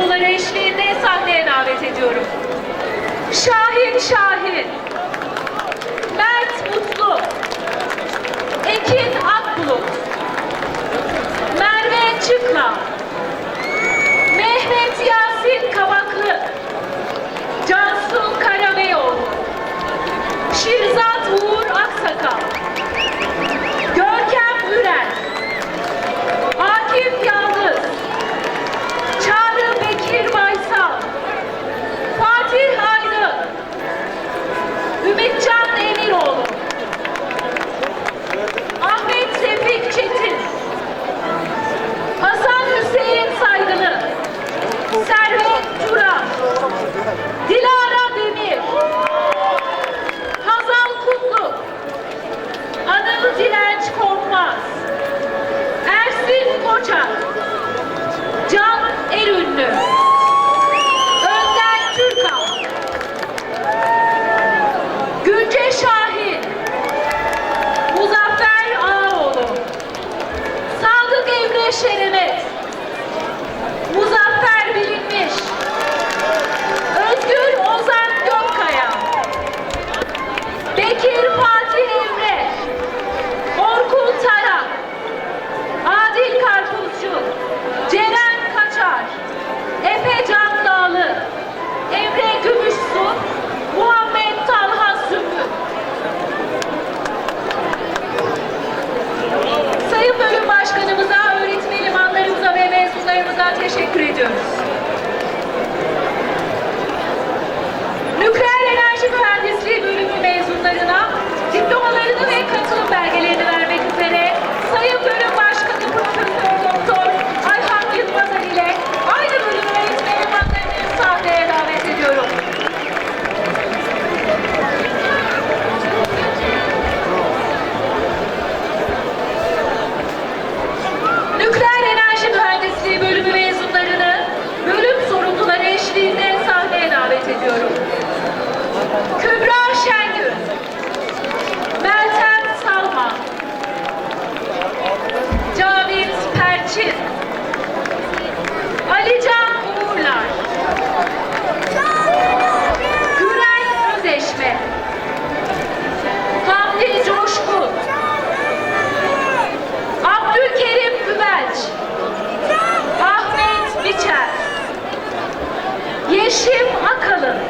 tabloları eşliğinde sahneye davet ediyorum. Şahin Şahin, Beşerime Yeşim Akalın.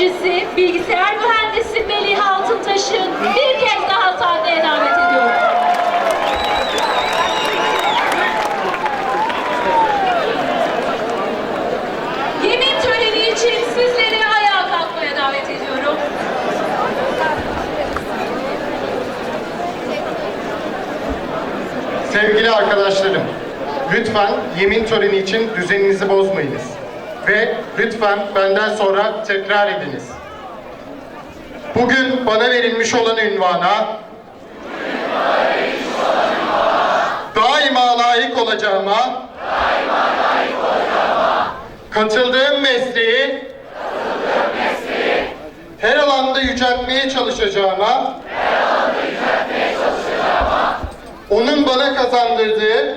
öğrencisi, bilgisayar mühendisi Melih Altıntaş'ın bir kez daha sahneye davet ediyorum. Yemin töreni için sizleri ayağa kalkmaya davet ediyorum. Sevgili arkadaşlarım, lütfen yemin töreni için düzeninizi bozmayınız. Ve lütfen benden sonra tekrar ediniz. Bugün bana verilmiş olan ünvana daima layık olacağıma katıldığım mesleği her alanda yüceltmeye çalışacağıma onun bana kazandırdığı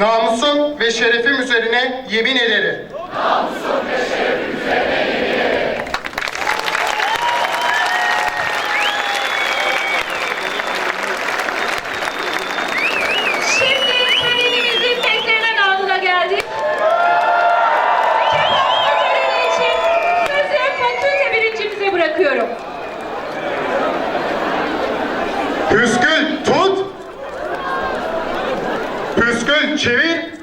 namusum ve şerefim üzerine yemin ederim. Şimdi törenimizin beklenen anına geldik. Kefaltı töreni için sözü fakülte birincimize bırakıyorum. Çevir.